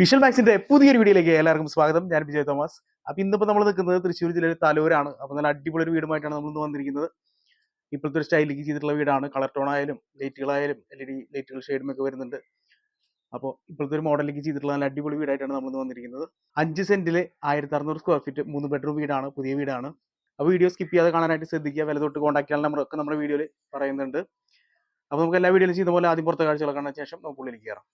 Visual മാക്സിന്റെ പുതിയൊരു വീഡിയോയിലേക്ക് എല്ലാവർക്കും സ്വാഗതം. ഞാൻ വിജയ് തോമസ്. അപ്പൊ ഇന്നിപ്പോ നമ്മൾ നിൽക്കുന്നത് തൃശ്ശൂർ ജില്ലയിൽ തലൂരാണ്. അപ്പൊ നല്ല അടിപൊളി ഒരു വീടുമായിട്ടാണ് നമ്മൾ ഇന്ന് വന്നിരിക്കുന്നത്. ഇപ്പോഴത്തെ ഒരു സ്റ്റൈലിലേക്ക് ചെയ്തിട്ടുള്ള വീടാണ്. കളർ ടോൺ ആയാലും ലൈറ്റുകളായാലും എൽ ഇ ഡി ലൈറ്റുകൾ ഷെയ്ഡും ഒക്കെ വരുന്നുണ്ട്. അപ്പോൾ ഇപ്പോഴത്തെ ഒരു മോഡലിലേക്ക് ചെയ്തിട്ടുള്ള നല്ല അടിപൊളി വീടായിട്ടാണ് നമ്മൾ ഇന്ന് വന്നിരിക്കുന്നത്. അഞ്ച് സെന്റിൽ ആയിരത്തി അറുന്നൂറ് സ്ക്വയർ ഫീറ്റ് മൂന്ന് ബെഡ്റൂം വീടാണ് പുതിയ വീടാണ്. അപ്പോൾ വീഡിയോ സ്കിപ്പ് ചെയ്യാതെ കാണാനായിട്ട് ശ്രദ്ധിക്കുക. വില തൊട്ട് കോൺടാക്ട് ചെയ്യാൻ നമ്മളൊക്കെ നമ്മുടെ വീഡിയോയിൽ പറയുന്നുണ്ട്. അപ്പോൾ നമുക്ക് എല്ലാ വീഡിയോയിലും ചെയ്ത പോലെ ആദ്യം പുറത്തെ കാഴ്ചകൾ കാണാൻ ശേഷം നമുക്ക് ഉള്ളിലേക്ക് കയറാം.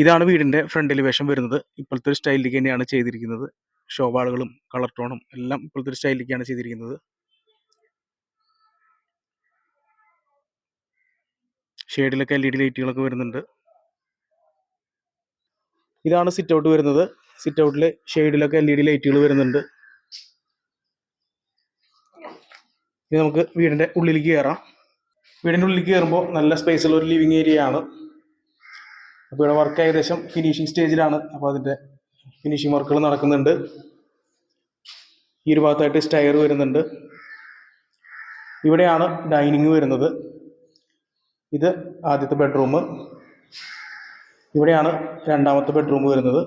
ഇതാണ് വീടിന്റെ ഫ്രണ്ട് എലിവേഷൻ വരുന്നത്. ഇപ്പോഴത്തെ ഒരു സ്റ്റൈലിലേക്ക് തന്നെയാണ് ചെയ്തിരിക്കുന്നത്. ഷോവാളുകളും കളർ ടോണും എല്ലാം ഇപ്പോഴത്തെ ഒരു സ്റ്റൈലിലേക്കാണ് ചെയ്തിരിക്കുന്നത്. ഷെയ്ഡിലൊക്കെ എൽ ഇ ഡി ലൈറ്റുകളൊക്കെ വരുന്നുണ്ട്. ഇതാണ് സിറ്റ് ഔട്ട് വരുന്നത്. സിറ്റ് ഔട്ടിലെ ഷെയ്ഡിലൊക്കെ എൽ ഇ ഡി ലൈറ്റുകൾ വരുന്നുണ്ട്. ഇനി നമുക്ക് വീടിന്റെ ഉള്ളിലേക്ക് കയറാം വീടിന്റെ ഉള്ളിലേക്ക് കയറുമ്പോൾ നല്ല സ്പേസുള്ള ഒരു ലിവിങ് ഏരിയ ആണ്. അപ്പോൾ ഇവിടെ വർക്ക് ഏകദേശം ഫിനിഷിംഗ് സ്റ്റേജിലാണ് അപ്പോൾ അതിന്റെ ഫിനിഷിംഗ് വർക്കുകൾ നടക്കുന്നുണ്ട്. ഈ ഒരു ഭാഗത്തായിട്ട് സ്റ്റയർ വരുന്നുണ്ട്. ഇവിടെയാണ് ഡൈനിങ് വരുന്നത്. ഇത് ആദ്യത്തെ ബെഡ്റൂം ഇവിടെയാണ് രണ്ടാമത്തെ ബെഡ്റൂം വരുന്നത്.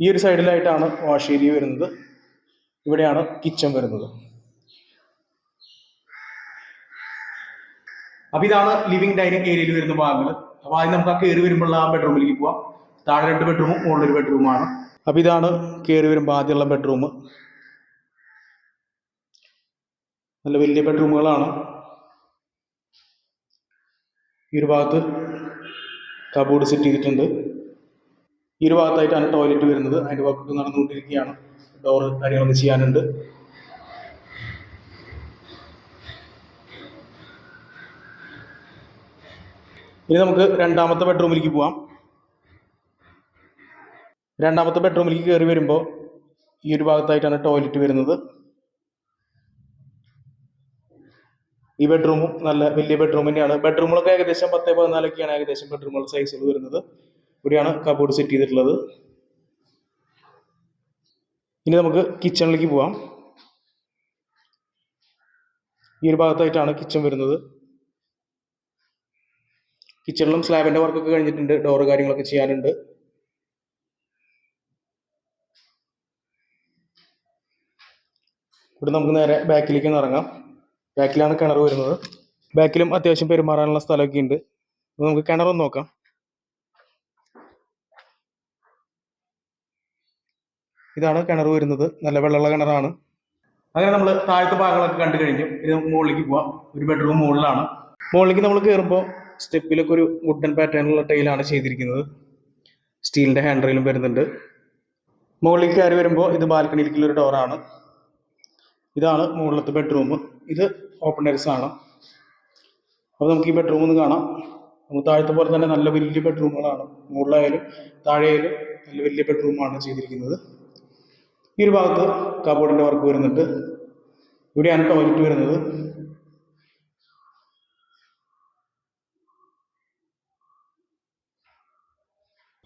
ഈ ഒരു സൈഡിലായിട്ടാണ് വാഷ് ഏരിയ വരുന്നത്. ഇവിടെയാണ് കിച്ചൺ വരുന്നത്. അപ്പൊ ഇതാണ് ലിവിംഗ് ഡൈനിങ് ഏരിയയിൽ വരുന്ന ഭാഗങ്ങൾ. അപ്പൊ ആദ്യം നമുക്ക് ആ കയറി വരുമ്പോഴുള്ള ആ ബെഡ്റൂമിലേക്ക് പോവാം. താഴെ രണ്ട് ബെഡ്റൂമും മുകളിലൊരു ബെഡ്റൂമാണ് അപ്പൊ ഇതാണ് കയറി വരുമ്പോൾ ആദ്യമുള്ള ബെഡ്റൂം നല്ല വലിയ ബെഡ്റൂമുകളാണ് ഈ ഒരു ഭാഗത്ത് കബോർഡ് സെറ്റ് ചെയ്തിട്ടുണ്ട്. ഈ ഒരു ഭാഗത്തായിട്ടാണ് ടോയ്ലറ്റ് വരുന്നത്. അതിന്റെ വർക്കൊക്കെ നടന്നുകൊണ്ടിരിക്കുകയാണ്. ഡോറ് കാര്യങ്ങളൊക്കെ ചെയ്യാനുണ്ട്. ഇനി നമുക്ക് രണ്ടാമത്തെ ബെഡ്റൂമിലേക്ക് പോവാം. രണ്ടാമത്തെ ബെഡ്റൂമിലേക്ക് കയറി വരുമ്പോൾ ഈ ഒരു ഭാഗത്തായിട്ടാണ് ടോയ്ലറ്റ് വരുന്നത്. ഈ ബെഡ്റൂമും നല്ല വലിയ ബെഡ്റൂം തന്നെയാണ്. ബെഡ്റൂമുകളൊക്കെ ഏകദേശം പത്ത് പതിനാലൊക്കെയാണ് ഏകദേശം ബെഡ്റൂമുകളുടെ സൈസുകൾ വരുന്നത്. ഇവിടെയാണ് കബോർഡ് സെറ്റ് ചെയ്തിട്ടുള്ളത്. ഇനി നമുക്ക് കിച്ചണിലേക്ക് പോവാം. ഈ ഒരു ഭാഗത്തായിട്ടാണ് കിച്ചൺ വരുന്നത്. കിച്ചണിലും സ്ലാബിന്റെ വർക്കൊക്കെ കഴിഞ്ഞിട്ടുണ്ട് ഡോറ് കാര്യങ്ങളൊക്കെ ചെയ്യാനുണ്ട്. ഇവിടെ നമുക്ക് നേരെ ബാക്കിലേക്ക് ഒന്ന് ഇറങ്ങാം. ബാക്കിലാണ് കിണർ വരുന്നത്. ബാക്കിലും അത്യാവശ്യം പെരുമാറാനുള്ള സ്ഥലമൊക്കെ ഉണ്ട്. അപ്പൊ നമുക്ക് കിണറൊന്ന് നോക്കാം. ഇതാണ് കിണർ വരുന്നത്. നല്ല വെള്ളമുള്ള കിണറാണ്. അങ്ങനെ നമ്മൾ താഴത്തെ ഭാഗങ്ങളൊക്കെ കണ്ടു കഴിഞ്ഞു. ഇനി നമുക്ക് മുകളിലേക്ക് പോവാം. ഒരു ബെഡ്റൂം മുകളിലാണ്. മുകളിലേക്ക് നമ്മൾ കയറുമ്പോൾ സ്റ്റെപ്പിലൊക്കെ ഒരു വുഡൻ പാറ്റേണുള്ള ടൈലാണ് ചെയ്തിരിക്കുന്നത്. സ്റ്റീലിന്റെ ഹാൻഡ് റെയിലും വരുന്നുണ്ട്. മുകളിൽ കയറി വരുമ്പോൾ ഇത് ബാൽക്കണിയിലേക്കുള്ള ഒരു ഡോറാണ് ഇതാണ് മുകളിലത്തെ ബെഡ്റൂം ഇത് ഓപ്പൺ ആണ്. അപ്പോൾ നമുക്ക് ഈ ബെഡ്റൂം ഒന്ന് കാണാം. നമുക്ക് താഴത്തെ പോലെ തന്നെ നല്ല വലിയ ബെഡ്റൂമുകളാണ് മുകളിലായാലും താഴെയായാലും നല്ല വലിയ ബെഡ്റൂമാണ് ചെയ്തിരിക്കുന്നത്. ഈ ഒരു ഭാഗത്ത് കബോർഡിന്റെ വർക്ക് വരുന്നുണ്ട്. ഇവിടെയാണ് ടോയ്ലറ്റ് വരുന്നത്.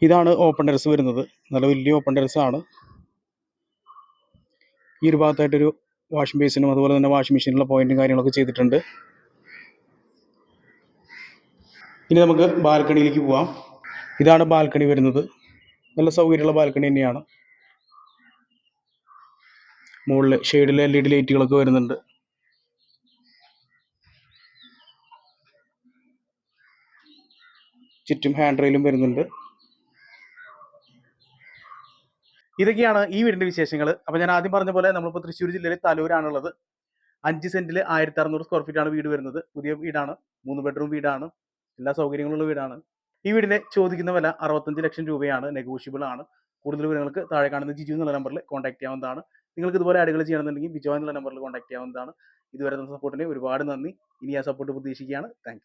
ഇതാണ് ഓപ്പൺ ടെറസ് വരുന്നത്. നല്ല വലിയ ഓപ്പൺ ടെറസ് ആണ്. ഈ ഒരു ഭാഗത്തായിട്ടൊരു വാഷിംഗ് ബേസിനും അതുപോലെ തന്നെ വാഷിംഗ് മെഷീനുള്ള പോയിന്റും കാര്യങ്ങളൊക്കെ ചെയ്തിട്ടുണ്ട്. ഇനി നമുക്ക് ബാൽക്കണിയിലേക്ക് പോവാം. ഇതാണ് ബാൽക്കണി വരുന്നത്. നല്ല സൗകര്യമുള്ള ബാൽക്കണി തന്നെയാണ്. മുകളിൽ ഷെയ്ഡിൽ എൽ ഇ ഡി ലൈറ്റുകളൊക്കെ വരുന്നുണ്ട്. ചുറ്റും ഹാൻഡ് റെയിലും വരുന്നുണ്ട്. ഇതൊക്കെയാണ് ഈ വീടിന്റെ വിശേഷങ്ങൾ അപ്പൊ ഞാൻ ആദ്യം പറഞ്ഞ പോലെ നമ്മളിപ്പോൾ തൃശ്ശൂർ ജില്ലയിലെ തലൂരാണുള്ളത്. അഞ്ച് സെന്റിൽ ആയിരത്തി അറുന്നൂറ് സ്ക്വയർ ഫീറ്റ് ആണ് വീട് വരുന്നത്. പുതിയ വീടാണ്. മൂന്ന് ബെഡ്റൂം വീടാണ്. എല്ലാ സൗകര്യങ്ങളുള്ള വീടാണ്. ഈ വീടിനെ ചോദിക്കുന്ന വില അറുപത്തഞ്ച് ലക്ഷം രൂപയാണ്. നെഗോഷ്യബിൾ ആണ്. കൂടുതൽ വിവരങ്ങൾക്ക് താഴെ കാണുന്ന ജിജു എന്നുള്ള നമ്പറിൽ കോൺടാക്ട് ചെയ്യാവുന്നതാണ്. നിങ്ങൾക്ക് ഇതുപോലെ അടികൾ ചെയ്യണമെന്നുണ്ടെങ്കിൽ ബിജോ എന്നുള്ള നമ്പറിൽ കോൺടാക്ട് ചെയ്യാവുന്നതാണ്. ഇതുവരെ തന്ന സപ്പോർട്ടിന് ഒരുപാട് നന്ദി. ഇനി ആ സപ്പോർട്ട് പ്രതീക്ഷിക്കുകയാണ്. താങ്ക്